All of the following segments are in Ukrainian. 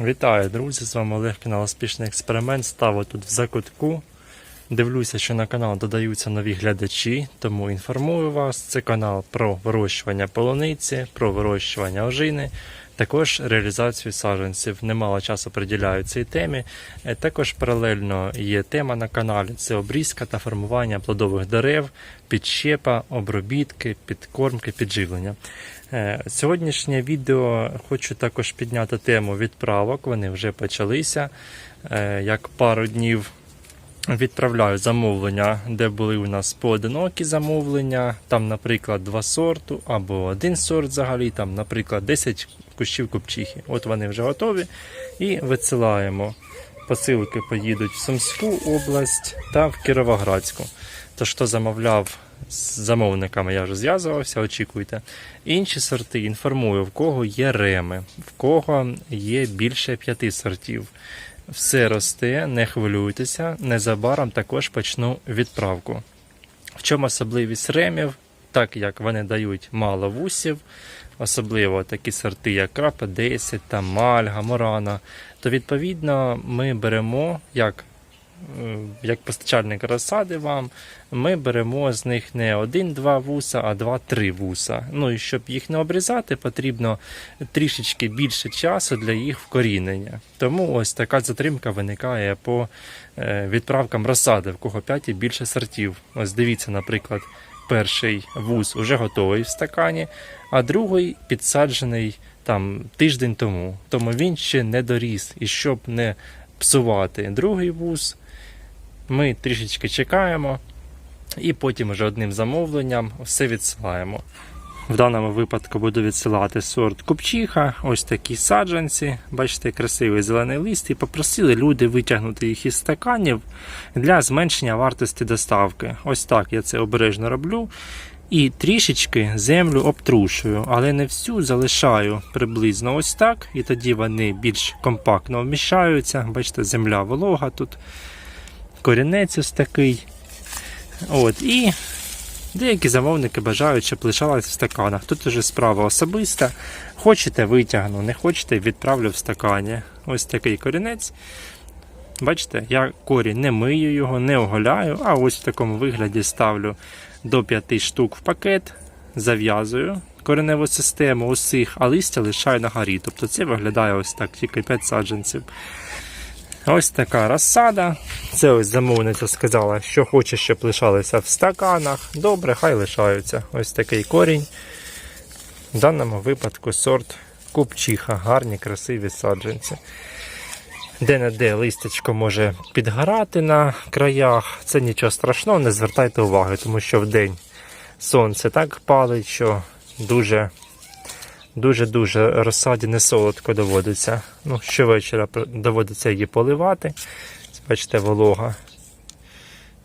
Вітаю, друзі! З вами Олег, канал Успішний експеримент. Ставлю тут в закутку. Дивлюся, що на канал додаються нові глядачі, тому інформую вас. Це канал про вирощування полуниці, про вирощування ожини, також реалізацію саджанців. Немало часу приділяю цій темі. Е, Також паралельно є тема на каналі: це обрізка та формування плодових дерев, підщепа, обробітки, підкормки, підживлення. Е, Сьогоднішнє відео хочу також підняти тему відправок. Вони вже почалися. Е, Як пару днів відправляю замовлення, де були у нас поодинокі замовлення. Там, наприклад, два сорту або один сорт взагалі, там, наприклад, 10 кущів купчихи. От вони вже готові. І висилаємо. Посилки поїдуть в Сумську область та в Кіровоградську. Тож, хто замовляв з замовниками, я вже зв'язувався, очікуйте. Інші сорти інформую, в кого є реми, в кого є більше п'яти сортів. Все росте, не хвилюйтеся, незабаром також почну відправку. В чому особливість ремів? Так як вони дають мало вусів, особливо такі сорти, як крапа 10, там мальга, морана, то відповідно ми беремо як, як постачальник розсади вам, ми беремо з них не один-два вуса, а два-три вуса. Ну і щоб їх не обрізати, потрібно трішечки більше часу для їх вкорінення. Тому ось така затримка виникає по е, відправкам розсади, в кого 5 і більше сортів. Ось дивіться, наприклад, перший вуз уже готовий в стакані, а другий підсаджений там тиждень тому. Тому він ще не доріс. І щоб не псувати другий вуз, ми трішечки чекаємо і потім вже одним замовленням все відсилаємо. В даному випадку буду відсилати сорт купчиха, ось такі саджанці. Бачите, красивий зелений лист. І попросили люди витягнути їх із стаканів для зменшення вартості доставки. Ось так я це обережно роблю. І трішечки землю обтрушую, але не всю залишаю приблизно ось так. І тоді вони більш компактно вміщаються. Бачите, земля волога тут. Корінець ось такий. От, і деякі замовники бажають, щоб лишалось в стаканах. Тут уже справа особиста. Хочете витягну, не хочете відправлю в стакані. Ось такий корінець. Бачите, я корінь не мию його, не оголяю, а ось в такому вигляді ставлю до 5 штук в пакет, зав'язую кореневу систему усіх, а листя лишаю на горі. Тобто це виглядає ось так, тільки 5 саджанців. Ось така розсада. Це ось замовниця сказала, що хоче, щоб лишалися в стаканах. Добре, хай лишаються. Ось такий корінь. В даному випадку сорт купчиха, гарні, красиві саджанці. Де-не-де листячко може підгорати на краях. Це нічого страшного, не звертайте уваги, тому що в день сонце так палить, що дуже дуже-дуже розсаді не солодко доводиться. Ну, щовечора доводиться її поливати. Бачите, волога.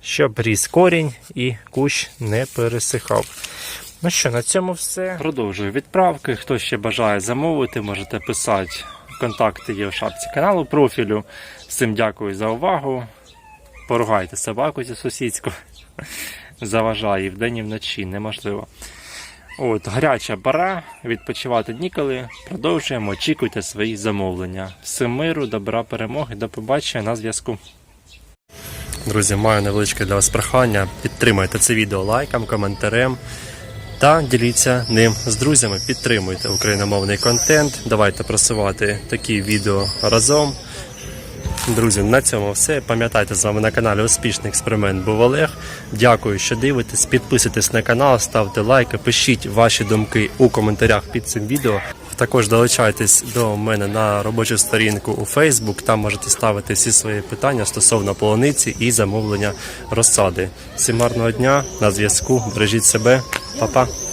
Щоб ріс корінь і кущ не пересихав. Ну що, на цьому все. Продовжую відправки. Хто ще бажає замовити, можете писати. Контакти є в шапці каналу профілю. Всім дякую за увагу. Поругайте собаку зі сусідську. Заважає і вдень і вночі, неможливо. От, гаряча пора, відпочивати ніколи. Продовжуємо, очікуйте свої замовлення. Всім миру, добра, перемоги, до побачення на зв'язку. Друзі, маю невеличке для вас прохання. Підтримайте це відео лайком, коментарем та діліться ним з друзями. Підтримуйте україномовний контент. Давайте просувати такі відео разом. Друзі, на цьому все. Пам'ятайте, з вами на каналі Успішний експеримент був Олег. Дякую, що дивитесь. Підписуйтесь на канал, ставте лайки, пишіть ваші думки у коментарях під цим відео. Також долучайтесь до мене на робочу сторінку у Facebook. Там можете ставити всі свої питання стосовно полуниці і замовлення розсади. Всім гарного дня на зв'язку. Бережіть себе, Па-па.